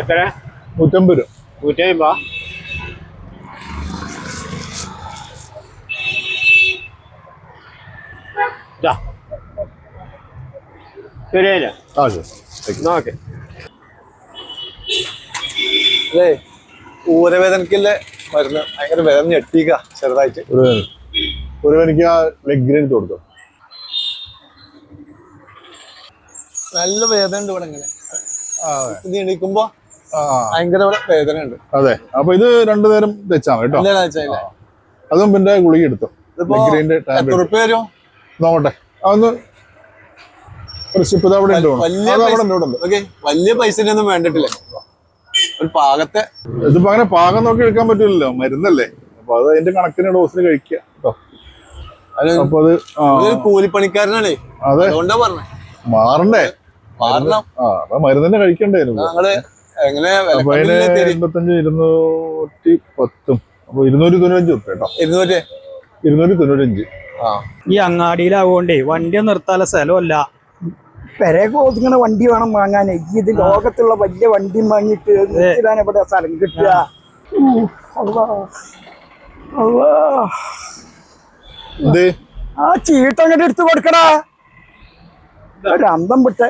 എത്ര നൂറ്റമ്പത് രൂപ. നൂറ്റമ്പത് രൂപ? മരുന്ന്? ഭയങ്കര വേദന ഞെട്ടിക്കാ ചെറുതായിട്ട്. ഊരവേദനക്ക് ആ ലെഗ് ഗ്രീൻ കൊടുക്കും നല്ല വേദന ഉണ്ട് ഇവിടെ ഇങ്ങനെ. ഇത് എണീക്കുമ്പോ ഭയങ്കര വേദന ഉണ്ട്. അതെ. അപ്പൊ ഇത് രണ്ടു നേരം വെച്ചാൽ കേട്ടോ. അതും പിന്നെ ഗുളിക എടുത്തു. വരും? നോക്കട്ടെ. അതൊന്ന്. വലിയ പൈസ ഒന്നും വേണ്ടിട്ടില്ല. ഒരു പാകത്തെ ഇതിപ്പോ അങ്ങനെ പാകം നോക്കി എടുക്കാൻ പറ്റില്ലല്ലോ. മരുന്നല്ലേ? അപ്പൊ അത് അതിന്റെ കണക്കിന് ഡോസിന് കഴിക്കുക അപ്പൊ അത് കൂലിപ്പണിക്കാരനാണേ. അതെ. അതുകൊണ്ടാ പറഞ്ഞേ. മാറണ്ടേ? മാറണം കഴിക്കണ്ടായിരുന്നു ഞങ്ങൾ എങ്ങനെ എൺപത്തഞ്ച് ഇരുന്നൂറ്റി പത്തും അപ്പൊ ഇരുന്നൂറ്റി തൊണ്ണൂറ്റഞ്ച് ഉറുപ്പ കേട്ടോ. ഇരുന്നൂറ്റി? ഇരുന്നൂറ്റി തൊണ്ണൂറ്റഞ്ച്. ഈ അങ്ങാടിയിലാവോണ്ടേ വണ്ടി നിർത്താനുള്ള സ്ഥലമല്ല പെരയൊക്കെ ഒതുങ്ങണ വണ്ടി വേണം വാങ്ങാൻ ഇത് ലോകത്തുള്ള വലിയ വണ്ടി വാങ്ങിയിട്ട് നിർത്തിടാൻ എവിടെ സ്ഥലം കിട്ടുക. ആ. ചീട്ടങ്ങോട്ട് എടുത്ത് കൊടുക്കടാ. ഒരു അന്തം വിട്ട്.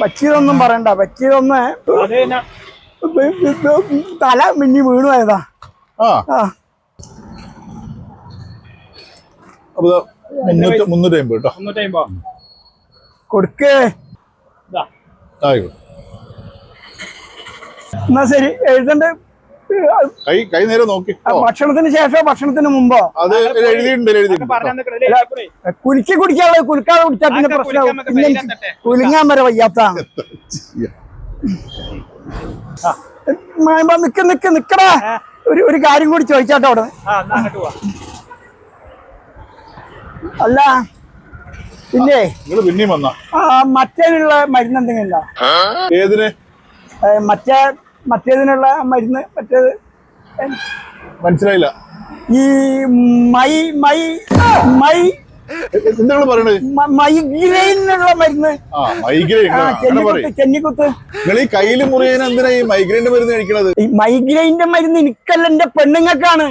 പറ്റിയതൊന്നും പറയണ്ട. പറ്റിയതൊന്ന് തല മിന്നി വീണു ആയതാ മുന്നൂറ്റി അമ്പത് കേട്ടോ. കൊടുക്കേ. എന്നാ ശരി എഴുതണ്ട. കൈ കൈ നേരെ നോക്കി. ഭക്ഷണത്തിന് ശേഷമോ ഭക്ഷണത്തിന് മുമ്പോ? അത് എഴുതിയിട്ടുണ്ട് കുലുക്കി കുടിക്കാതെ കുലുക്കാതെ കുടിച്ചാൽ പിന്നെ പറ്റട്ടെ? കുലുങ്ങാൻ വരെ വയ്യാത്താണ് നിക്ക് നിക്ക് നിക്കടാ. ഒരു ഒരു കാര്യം കൂടി ചോദിച്ചാട്ടോ അവിടെ. അല്ല പിന്നെ? പിന്നെയും വന്ന. ആ മറ്റേതിനുള്ള മരുന്ന് എന്തെങ്കിലും ഉണ്ടോ? ഏതിന്? മറ്റേ മറ്റേതിനുള്ള മരുന്ന് മറ്റേത് മനസ്സിലായില്ല. ഈ മൈ മൈ മൈ എന്താണ് പറയണത്? മ- മൈഗ്രെയിനുള്ള മരുന്ന്. ചെന്നിക്കുത്ത് നിങ്ങൾ ഈ കയ്യിൽ മുറിയാൻ എന്തിനാ ഈ മൈഗ്രെയിന്റെ മരുന്ന് കഴിക്കണത്? ഈ മൈഗ്രെയിന്റെ മരുന്ന് എനിക്കല്ല എന്റെ പെണ്ണുങ്ങൾക്കാണ്.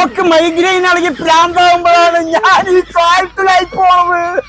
ഓക്ക് മൈഗ്രെയിൻ ആണെങ്കിൽ പ്രാന്താകുമ്പോഴാണ് ഞാൻ ഈ പ്രായത്തിലായി പോണത്.